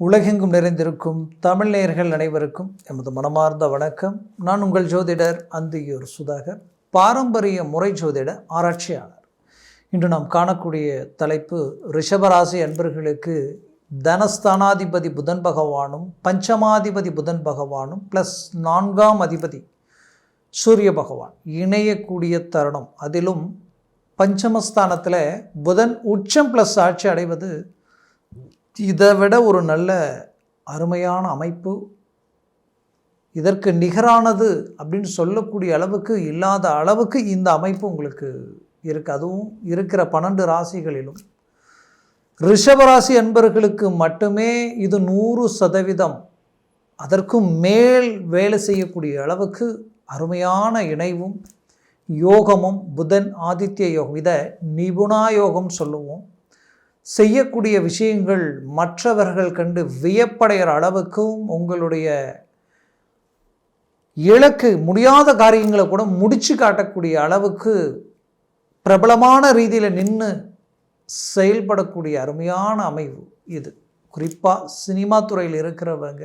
உலகெங்கும் நிறைந்திருக்கும் தமிழ் நேயர்கள் அனைவருக்கும் எமது மனமார்ந்த வணக்கம். நான் உங்கள் ஜோதிடர் அந்தியூர் சுதாகர் பாரம்பரிய முறை ஜோதிட ஆராய்ச்சியாளர். இன்று நாம் காணக்கூடிய தலைப்பு ரிஷபராசி அன்பர்களுக்கு தனஸ்தானாதிபதி புதன் பகவானும் பஞ்சமாதிபதி புதன் பகவானும் ப்ளஸ் நான்காம் அதிபதி சூரிய பகவான் இணையக்கூடிய தருணம். அதிலும் பஞ்சமஸ்தானத்தில் புதன் உச்சம் ப்ளஸ் ஆட்சி அடைவது இதை விட ஒரு நல்ல அருமையான அமைப்பு இதற்கு நிகரானது அப்படின்னு சொல்லக்கூடிய அளவுக்கு இல்லாத அளவுக்கு இந்த அமைப்பு உங்களுக்கு இருக்குது அதுவும் இருக்கிற பன்னெண்டு ராசிகளிலும். ரிஷபராசி அன்பர்களுக்கு மட்டுமே இது நூறு சதவீதம். அதற்கும் மேல் வேலை செய்யக்கூடிய அளவுக்கு அருமையான இணைவும் யோகமும் புதன் ஆதித்ய யோகம் இதை நிபுணா யோகம் சொல்லுவோம். செய்யக்கூடிய விஷயங்கள் மற்றவர்கள் கண்டு வியப்படைகிற அளவுக்கும் உங்களுடைய இலக்கு முடியாத காரியங்களை கூட முடிச்சு காட்டக்கூடிய அளவுக்கு பிரபலமான ரீதியில் நின்று செயல்படக்கூடிய அருமையான அமைவு இது. குறிப்பாக சினிமா துறையில் இருக்கிறவங்க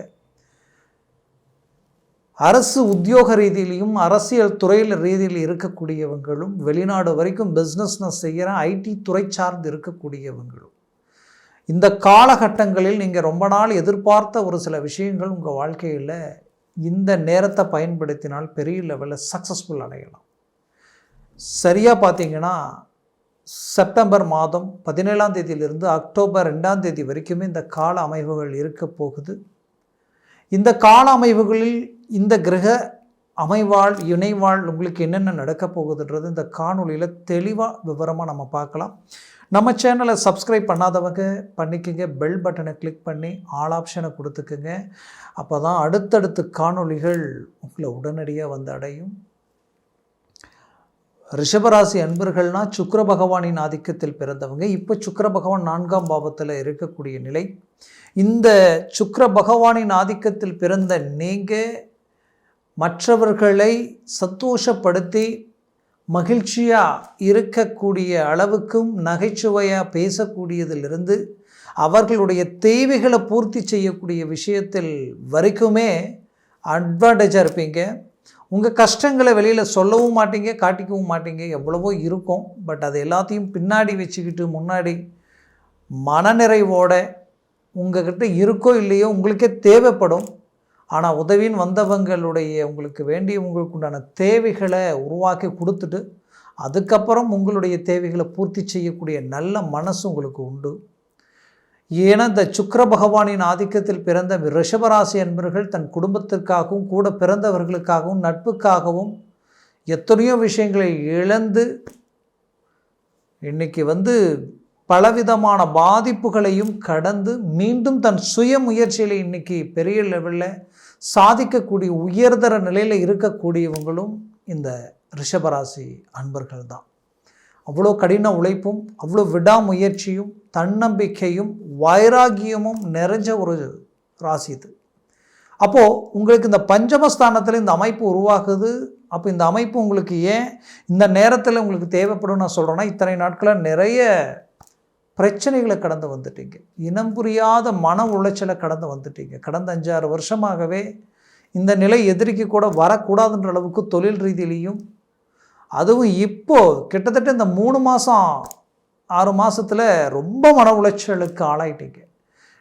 அரசு உத்தியோக ரீதியிலையும் அரசியல் துறையில் ரீதியில் இருக்கக்கூடியவங்களும் வெளிநாடு வரைக்கும் பிஸ்னஸ்னஸ் செய்கிற ஐடி துறை சார்ந்து இருக்கக்கூடியவங்களும். இந்த காலகட்டங்களில் நீங்கள் ரொம்ப நாள் எதிர்பார்த்த ஒரு சில விஷயங்கள் உங்கள் வாழ்க்கையில் இந்த நேரத்தை பயன்படுத்தினால் பெரிய லெவலில் சக்ஸஸ்ஃபுல் அடையலாம். சரியாக பார்த்தீங்கன்னா செப்டம்பர் மாதம் பதினேழாம் தேதியிலிருந்து அக்டோபர் ரெண்டாம் தேதி வரைக்குமே இந்த கால அமைவுகள் இருக்க போகுது. இந்த கால அமைவுகளில் இந்த கிரக அமைவாள் இணைவாள் உங்களுக்கு என்னென்ன நடக்கப் போகுதுன்றது இந்த காணொலியில் தெளிவாக விவரமாக நம்ம பார்க்கலாம். நம்ம சேனலை சப்ஸ்கிரைப் பண்ணாதவங்க பண்ணிக்கோங்க. பெல் பட்டனை கிளிக் பண்ணி ஆல் ஆப்ஷனை கொடுத்துக்குங்க. அப்போ தான் அடுத்தடுத்து காணொளிகள் உங்களை உடனடியாக வந்து அடையும். ரிஷபராசி அன்பர்கள்னால் சுக்கர பகவானின் ஆதிக்கத்தில் பிறந்தவங்க. இப்போ சுக்கர பகவான் நான்காம் பாவத்தில் இருக்கக்கூடிய நிலை. இந்த சுக்கர பகவானின் ஆதிக்கத்தில் பிறந்த நீங்கள் மற்றவர்களை சந்தோஷப்படுத்தி மகிழ்ச்சியாக இருக்கக்கூடிய அளவுக்கும் நகைச்சுவையாக பேசக்கூடியதிலிருந்து அவர்களுடைய தேவைகளை பூர்த்தி செய்யக்கூடிய விஷயத்தில் வரைக்குமே அட்வான்டேஜாக இருப்பீங்க. உங்கள் கஷ்டங்களை வெளியில் சொல்லவும் மாட்டீங்க காட்டிக்கவும் மாட்டீங்க. எவ்வளவோ இருக்கும். பட் அது எல்லாத்தையும் பின்னாடி வச்சுக்கிட்டு முன்னாடி மனநிறைவோட உங்கள்கிட்ட இருக்கோ இல்லையோ உங்களுக்கே தேவைப்படும். ஆனால் உதவின்னு வந்தவங்களுடைய உங்களுக்கு வேண்டிய உங்களுக்கு உண்டான தேவைகளை உருவாக்கி கொடுத்துட்டு அதுக்கப்புறம் உங்களுடைய தேவைகளை பூர்த்தி செய்யக்கூடிய நல்ல மனசு உங்களுக்கு உண்டு. ஏன்னா இந்த சுக்கர பகவானின் ஆதிக்கத்தில் பிறந்த ரிஷபராசி என்பவர்கள் தன் குடும்பத்திற்காகவும் கூட பிறந்தவர்களுக்காகவும் நட்புக்காகவும் எத்தனையோ விஷயங்களை இழந்து இன்னைக்கு வந்து பலவிதமான பாதிப்புகளையும் கடந்து மீண்டும் தன் சுய முயற்சியில் இன்னைக்கு பெரிய லெவலில் சாதிக்கக்கூடிய உயர்தர நிலையில் இருக்கக்கூடியவங்களும் இந்த ரிஷபராசி அன்பர்கள் தான் அவ்வளோ கடின உழைப்பும் அவ்வளோ விடாமுயற்சியும் தன்னம்பிக்கையும் வைராகியமும் நிறைஞ்ச ஒரு ராசி இது. அப்போது உங்களுக்கு இந்த பஞ்சமஸ்தானத்தில் இந்த அமைப்பு உருவாகுது. அப்போ இந்த அமைப்பு உங்களுக்கு ஏன் இந்த நேரத்தில் உங்களுக்கு தேவைப்படும் நான் சொல்கிறேன்னா இத்தனை நாட்களில் நிறைய பிரச்சனைகளை கடந்து வந்துட்டீங்க. இனம் புரியாத மன உளைச்சலை கடந்து வந்துட்டீங்க. கடந்த அஞ்சாறு வருஷமாகவே இந்த நிலை எதிரிக்கு கூட வரக்கூடாதுன்ற அளவுக்கு தொழில் ரீதியிலையும் அதுவும் இப்போது கிட்டத்தட்ட இந்த மூணு மாதம் ஆறு மாதத்தில் ரொம்ப மன உளைச்சலுக்கு ஆளாயிட்டீங்க.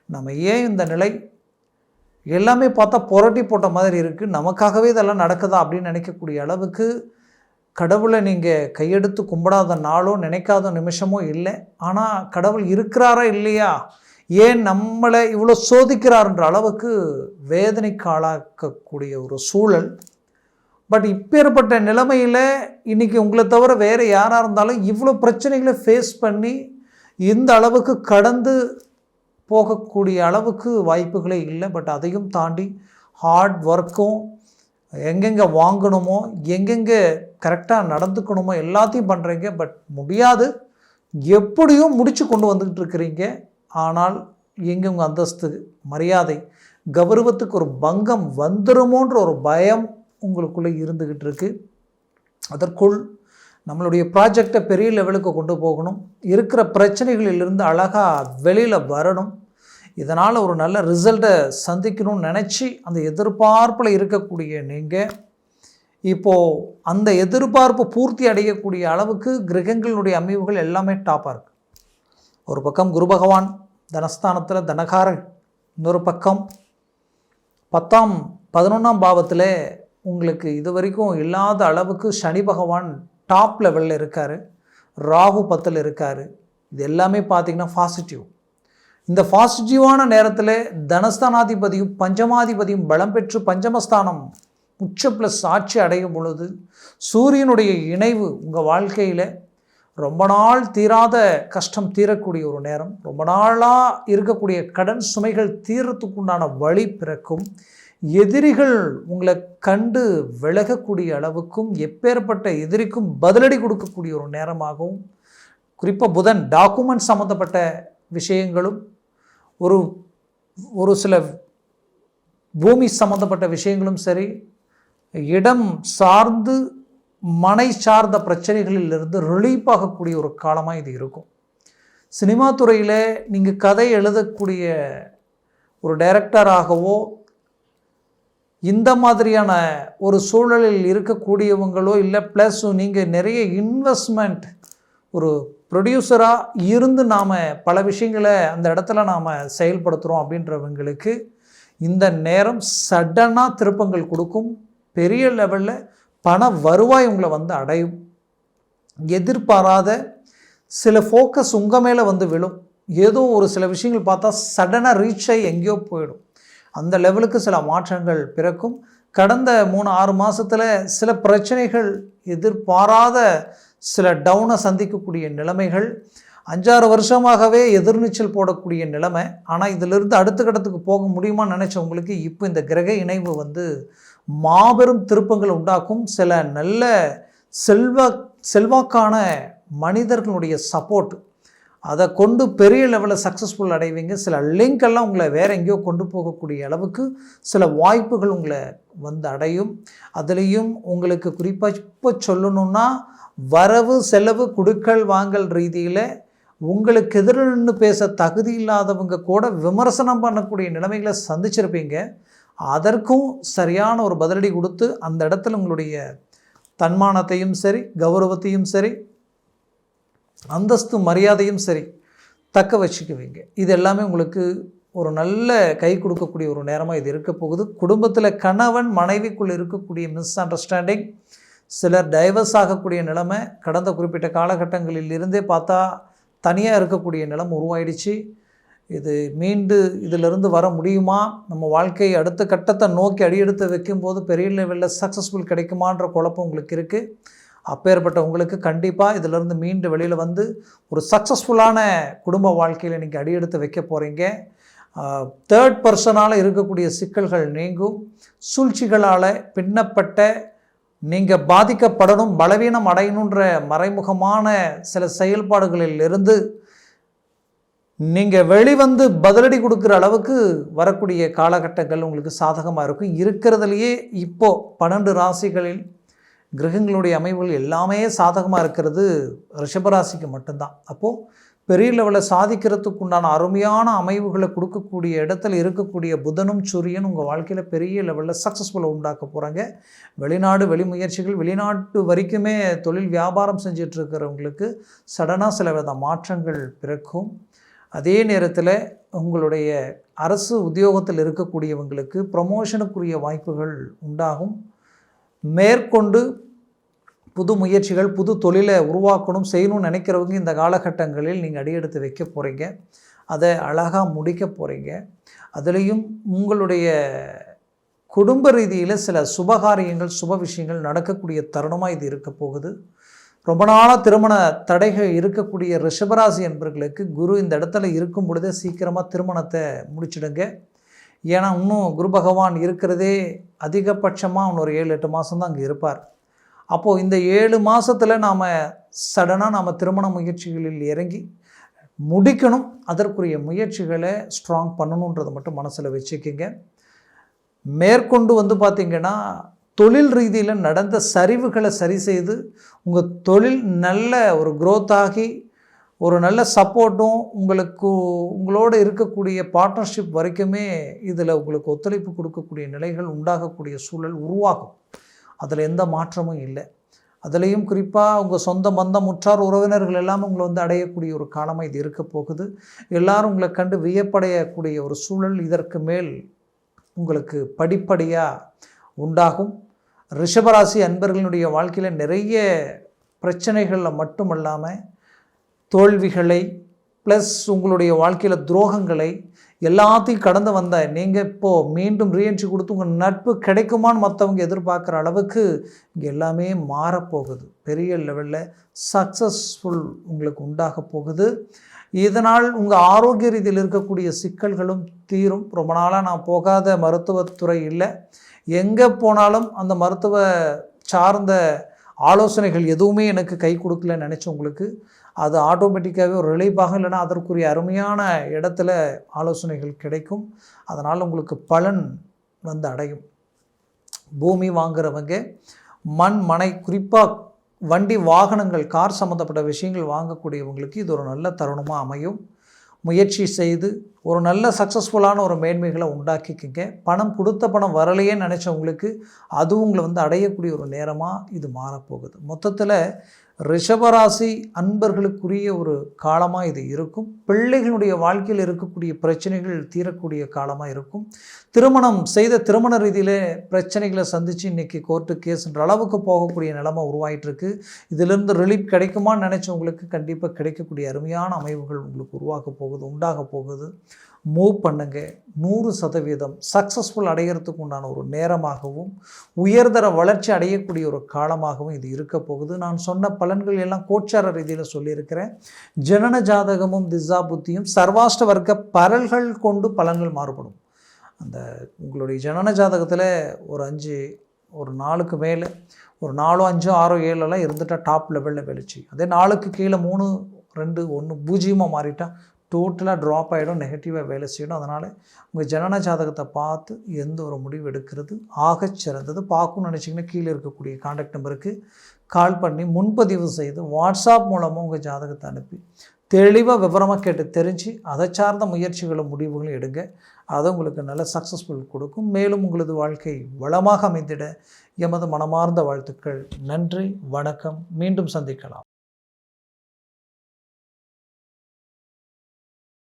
நம்ம ஏன் இந்த நிலை? எல்லாமே பார்த்தா புரட்டி போட்ட மாதிரி இருக்குது நமக்காகவே இதெல்லாம் நடக்குதா அப்படின்னு நினைக்கக்கூடிய அளவுக்கு கடவுளை நீங்கள் கையெடுத்து கும்பிடாத நாளோ நினைக்காத நிமிஷமோ இல்லை. ஆனால் கடவுள் இருக்கிறாரா இல்லையா? ஏன் நம்மளை இவ்வளோ சோதிக்கிறார்ன்ற அளவுக்கு வேதனைக்கு ஆளாக்கக்கூடிய ஒரு சூழல் பட் இப்பேற்பட்ட நிலைமையில் இன்றைக்கி உங்களை தவிர வேறு யாராக இருந்தாலும் இவ்வளோ பிரச்சனைகளை ஃபேஸ் பண்ணி இந்த அளவுக்கு கடந்து போகக்கூடிய அளவுக்கு வாய்ப்புகளே இல்லை. பட் அதையும் தாண்டி ஹார்ட் ஒர்க்கும் எங்கெங்கே வாங்கணுமோ எங்கெங்கே கரெக்டாக நடந்துக்கணுமோ எல்லாத்தையும் பண்ணுறீங்க பட் முடியாது. எப்படியும் முடித்து கொண்டு வந்துக்கிட்டு இருக்கிறீங்க. ஆனால் எங்கே உங்கள் அந்தஸ்து மரியாதை கௌரவத்துக்கு ஒரு பங்கம் வந்துடுமோன்ற ஒரு பயம் உங்களுக்குள்ளே இருந்துக்கிட்டு இருக்குது அதற்குள் நம்மளுடைய ப்ராஜெக்டை பெரிய லெவலுக்கு கொண்டு போகணும். இருக்கிற பிரச்சனைகளிலிருந்து அழகாக வெளியில் வரணும். இதனால் ஒரு நல்ல ரிசல்ட்டை சந்திக்கணும்னு நினச்சி அந்த எதிர்பார்ப்பில் இருக்கக்கூடிய நீங்கள் இப்போது அந்த எதிர்பார்ப்பு பூர்த்தி அடையக்கூடிய அளவுக்கு கிரகங்களுடைய அமைவுகள் எல்லாமே டாப்பாக இருக்குது ஒரு பக்கம் குரு பகவான் தனஸ்தானத்தில் தனகாரன் இன்னொரு பக்கம் பத்தாம் பதினொன்றாம் பாவத்தில் உங்களுக்கு இது வரைக்கும் இல்லாத அளவுக்கு சனி பகவான் டாப் லெவலில் இருக்கார். ராகு பத்தில் இருக்கார். இது எல்லாமே பார்த்திங்கன்னா பாசிட்டிவ் இந்த பாசிட்டிவான நேரத்தில் தனஸ்தானாதிபதியும் பஞ்சமாதிபதியும் பலம் பெற்று பஞ்சமஸ்தானம் உச்ச ப்ளஸ் ஆட்சி அடையும் பொழுது சூரியனுடைய இணைவு உங்கள் வாழ்க்கையில் ரொம்ப நாள் தீராத கஷ்டம் தீரக்கூடிய ஒரு நேரம். ரொம்ப நாளாக இருக்கக்கூடிய கடன் சுமைகள் தீரத்துக்குண்டான வழி பிறக்கும். எதிரிகள் உங்களை கண்டு விலகக்கூடிய அளவுக்கும் எப்பேற்பட்ட எதிரிக்கும் பதிலடி கொடுக்கக்கூடிய ஒரு நேரமாகவும் குறிப்பாக புதன் டாக்குமெண்ட் சம்மந்தப்பட்ட விஷயங்களும் ஒரு ஒரு சில பூமி சம்மந்தப்பட்ட விஷயங்களும் சரி இடம் சார்ந்து மனை சார்ந்த பிரச்சனைகளிலிருந்து ரிலீஃப் ஆகக்கூடிய ஒரு காலமாக இது இருக்கும். சினிமா துறையில் நீங்கள் கதை எழுதக்கூடிய ஒரு டைரக்டராகவோ இந்த மாதிரியான ஒரு சூழலில் இருக்கக்கூடியவங்களோ இல்லை ப்ளஸ் நீங்கள் நிறைய இன்வெஸ்ட்மெண்ட் ஒரு ப்ரொடியூசராக இருந்து நாம் பல விஷயங்களை அந்த இடத்துல நாம் செயல்படுத்துகிறோம் அப்படின்றவங்களுக்கு இந்த நேரம் சடனாக திருப்பங்கள் கொடுக்கும். பெரிய லெவலில் பண வருவாய் உங்களை வந்து அடையும். எதிர்பாராத சில ஃபோக்கஸ் உங்கள் மேலே வந்து விழும். ஏதோ ஒரு சில விஷயங்கள் பார்த்தா சடனாக ரீச் ஆகி எங்கேயோ போயிடும். அந்த லெவலுக்கு சில மாற்றங்கள் பிறக்கும். கடந்த மூணு ஆறு மாதத்தில் சில பிரச்சனைகள் எதிர்பாராத சில டவுனை சந்திக்கக்கூடிய நிலைமைகள் அஞ்சாறு வருஷமாகவே எதிர்நீச்சல் போடக்கூடிய நிலைமை. ஆனால் இதிலிருந்து அடுத்த கட்டத்துக்கு போக முடியுமான்னு நினச்சவங்களுக்கு இப்போ இந்த கிரக இணைவு வந்து மாபெரும் திருப்பங்களை உண்டாக்கும். சில நல்ல செல்வ செல்வாக்கான மனிதர்களுடைய சப்போர்ட் அதை கொண்டு பெரிய லெவலில் சக்ஸஸ்ஃபுல் அடைவீங்க. சில லிங்க் எல்லாம் உங்களை வேறு எங்கேயோ கொண்டு போகக்கூடிய அளவுக்கு சில வாய்ப்புகள் உங்களை வந்து அடையும். அதுலேயும் உங்களுக்கு குறிப்பாக இப்போ சொல்லணுன்னா வரவு செலவு குடுக்கல் வாங்கல் ரீதியில் உங்களுக்கு எதிரில் பேச தகுதி இல்லாதவங்க கூட விமர்சனம் பண்ணக்கூடிய நிலைமைகளை சந்திச்சிருப்பீங்க. அதற்கும் சரியான ஒரு பதிலடி கொடுத்து அந்த இடத்துல உங்களுடைய தன்மானத்தையும் சரி கௌரவத்தையும் சரி அந்தஸ்து மரியாதையும் சரி தக்க வச்சுக்குவீங்க. இது எல்லாமே உங்களுக்கு ஒரு நல்ல கை கொடுக்கக்கூடிய ஒரு நேரமாக இது இருக்க போகுது. குடும்பத்தில் கணவன் மனைவிக்குள் இருக்கக்கூடிய மிஸ் அண்டர்ஸ்டாண்டிங் சிலர் டைவர்ஸ் ஆகக்கூடிய நிலைமை கடந்த குறிப்பிட்ட காலகட்டங்களில் இருந்தே பார்த்தா தனியாக இருக்கக்கூடிய நிலம் உருவாயிடுச்சு. இது மீண்டு இதிலிருந்து வர முடியுமா? நம்ம வாழ்க்கை அடுத்த கட்டத்தை நோக்கி அடியெடுத்து வைக்கும்போது பெரிய லெவலில் சக்ஸஸ்ஃபுல் கிடைக்குமான்ற குழப்பம் உங்களுக்கு இருக்குது அப்பேற்பட்ட உங்களுக்கு கண்டிப்பாக இதிலிருந்து மீண்டு வெளியில் வந்து ஒரு சக்ஸஸ்ஃபுல்லான குடும்ப வாழ்க்கையில் நீங்கள் அடியெடுத்து வைக்க போகிறீங்க தேர்ட் பர்சனால் இருக்கக்கூடிய சிக்கல்கள் நீங்கும். சூழ்ச்சிகளால் பின்னப்பட்ட நீங்கள் பாதிக்கப்படணும் பலவீனம் அடையணுன்ற மறைமுகமான சில செயல்பாடுகளில் இருந்து நீங்கள் வெளிவந்து பதிலடி கொடுக்குற அளவுக்கு வரக்கூடிய காலகட்டங்கள் உங்களுக்கு சாதகமாக இருக்கும். இருக்கிறதுலையே இப்போது பன்னெண்டு ராசிகளில் கிரகங்களுடைய அமைவுகள் எல்லாமே சாதகமாக இருக்கிறது ரிஷபராசிக்கு மட்டும்தான். அப்போது பெரிய லெவலில் சாதிக்கிறதுக்கு உண்டான அருமையான அமைவுகளை கொடுக்கக்கூடிய இடத்துல இருக்கக்கூடிய புதனும் சூரியன் உங்கள் வாழ்க்கையில் பெரிய லெவலில் சக்ஸஸ்ஃபுல்லை உண்டாக்க போகிறாங்க வெளிநாடு வெளி முயற்சிகள் வெளிநாட்டு வரைக்குமே தொழில் வியாபாரம் செஞ்சிட்ருக்கிறவங்களுக்கு சடனாக சில வித மாற்றங்கள் பிறக்கும். அதே நேரத்தில் உங்களுடைய அரசு உத்தியோகத்தில் இருக்கக்கூடியவங்களுக்கு ப்ரமோஷனுக்குரிய வாய்ப்புகள் உண்டாகும். மேற்கொண்டு புது முயற்சிகள் புது தொழிலை உருவாக்கணும் செய்யணும்னு நினைக்கிறவங்க இந்த காலகட்டங்களில் நீங்கள் அடியெடுத்து வைக்க போகிறீங்க அதை அழகாக முடிக்க போகிறீங்க அதுலேயும் உங்களுடைய குடும்ப ரீதியில் சில சுபகாரியங்கள் சுப விஷயங்கள் நடக்கக்கூடிய தருணமாக இது இருக்க போகுது. ரொம்ப நாளாக திருமண தடைகள் இருக்கக்கூடிய ரிஷபராசி என்பர்களுக்கு குரு இந்த இடத்துல இருக்கும் பொழுதே சீக்கிரமாக திருமணத்தை முடிச்சிடுங்க. ஏன்னா இன்னும் குரு பகவான் இருக்கிறதே அதிகபட்சமாக இன்னொரு ஏழு எட்டு மாதம் தான் அங்கே இருப்பார். அப்போது இந்த ஏழு மாதத்தில் நாம் சடனாக நாம் திருமண முயற்சிகளில் இறங்கி முடிக்கணும். அதற்குரிய முயற்சிகளை ஸ்ட்ராங் பண்ணணுன்றதை மட்டும் மனசில் வச்சுக்கிங்க. மேற்கொண்டு வந்து பார்த்திங்கன்னா தொழில் ரீதியில் நடந்த சரிவுகளை சரி செய்து உங்கள் தொழில் நல்ல ஒரு growth ஆகி ஒரு நல்ல சப்போர்ட்டும் உங்களுக்கு உங்களோடு இருக்கக்கூடிய பார்ட்னர்ஷிப் வரைக்குமே இதில் உங்களுக்கு ஒத்துழைப்பு கொடுக்கக்கூடிய நிலைகள் உண்டாகக்கூடிய சூழல் உருவாகும். அதில் எந்த மாற்றமும் இல்லை. அதுலேயும் குறிப்பாக உங்கள் சொந்த மந்தம் உற்றார் உறவினர்கள் எல்லாம் உங்களை வந்து அடையக்கூடிய ஒரு காலமாக இது இருக்க போகுது. எல்லாரும் உங்களை கண்டு வியப்படையக்கூடிய ஒரு சூழல் இதற்கு மேல் உங்களுக்கு படிப்படியாக உண்டாகும். ரிஷபராசி அன்பர்களினுடைய வாழ்க்கையில் நிறைய பிரச்சனைகளில் மட்டுமல்லாமல் தோல்விகளை ப்ளஸ் உங்களுடைய வாழ்க்கையில் துரோகங்களை எல்லாத்தையும் கடந்து வந்த நீங்கள் இப்போது மீண்டும் ரீஎன்ட்ரி கொடுத்து உங்கள் நட்பு கிடைக்குமான்னு மற்றவங்க எதிர்பார்க்குற அளவுக்கு இங்கே எல்லாமே மாறப்போகுது. பெரிய லெவலில் சக்ஸஸ்ஃபுல் உங்களுக்கு உண்டாக போகுது. இதனால் உங்கள் ஆரோக்கிய ரீதியில் இருக்கக்கூடிய சிக்கல்களும் தீரும். ரொம்ப நாளாக நான் போகாத மருத்துவத்துறை இல்லை. எங்கே போனாலும் அந்த மருத்துவ சார்ந்த ஆலோசனைகள் எதுவுமே எனக்கு கை கொடுக்கலன்னு நினச்சவங்களுக்கு அது ஆட்டோமேட்டிக்காகவே ஒரு ரிலீஃபாக இல்லைன்னா அதற்குரிய அருமையான இடத்துல ஆலோசனைகள் கிடைக்கும். அதனால் உங்களுக்கு பலன் வந்து அடையும். பூமி வாங்குறவங்க மண் மனை குறிப்பாக வண்டி வாகனங்கள் கார் சம்மந்தப்பட்ட விஷயங்கள் வாங்கக்கூடியவங்களுக்கு இது ஒரு நல்ல தருணமாக அமையும். முயற்சி செய்து ஒரு நல்ல சக்ஸஸ்ஃபுல்லான ஒரு மேன்மைகளை உண்டாக்கிக்கிங்க. பணம் கொடுத்த பணம் வரலையே நினச்சவங்களுக்கு அது உங்களை வந்து அடையக்கூடிய ஒரு நேரமாக இது மாறப்போகுது. மொத்தத்தில் ரிஷபராசி அன்பர்களுக்குரிய ஒரு காலமாக இது இருக்கும். பிள்ளைகளுடைய வாழ்க்கையில் இருக்கக்கூடிய பிரச்சனைகள் தீரக்கூடிய காலமாக இருக்கும். திருமணம் செய்த திருமண ரீதியில் பிரச்சனைகளை சந்தித்து இன்றைக்கி கோர்ட்டு கேஸ்ன்ற அளவுக்கு போகக்கூடிய நிலைமை உருவாயிட்டிருக்கு. இதிலிருந்து ரிலீஃப் கிடைக்குமான்னு நினச்சவங்களுக்கு கண்டிப்பாக கிடைக்கக்கூடிய அருமையான அமைவுகள் உங்களுக்கு உருவாக போகுது உண்டாக போகுது. மூவ் பண்ணுங்கள் நூறு சதவீதம் சக்ஸஸ்ஃபுல் அடைகிறதுக்கு உண்டான ஒரு நேரமாகவும் உயர்தர வளர்ச்சி அடையக்கூடிய ஒரு காலமாகவும் இது இருக்க போகுது. நான் சொன்ன பலன்கள் எல்லாம் கோச்சார ரீதியில் சொல்லியிருக்கிறேன். ஜனன ஜாதகமும் திசா புத்தியும் சர்வாஷ்ட வர்க்க பரல்கள் கொண்டு பலன்கள் மாறுபடும். அந்த உங்களுடைய ஜனன ஜாதகத்தில் ஒரு அஞ்சு ஒரு நாளுக்கு மேலே ஒரு நாலோ அஞ்சோ ஆறோ ஏழெல்லாம் இருந்துட்டால் டாப் லெவலில் வெளிச்சு அதே நாளுக்கு கீழே மூணு ரெண்டு ஒன்று பூஜ்ஜியமாக மாறிட்டால் டோட்டலாக ட்ராப் ஆகிடும் நெகட்டிவாக வேலை செய்யணும். அதனால் உங்கள் ஜனன ஜாதகத்தை பார்த்து எந்த ஒரு முடிவு எடுக்கிறது ஆகச் சிறந்தது. பார்க்கணும்னு நினச்சிங்கன்னா கீழே இருக்கக்கூடிய காண்டாக்ட் நம்பருக்கு கால் பண்ணி முன்பதிவு செய்து வாட்ஸ்அப் மூலமாக உங்கள் ஜாதகத்தை அனுப்பி தெளிவாக விவரமாக கேட்டு தெரிஞ்சு அதை சார்ந்த முயற்சிகளும் முடிவுகளும் எடுங்க. அது உங்களுக்கு நல்ல சக்ஸஸ்ஃபுல் கொடுக்கும். மேலும் உங்களது வாழ்க்கை வளமாக அமைந்திட எமது மனமார்ந்த வாழ்த்துக்கள். நன்றி வணக்கம். மீண்டும் சந்திக்கலாம்.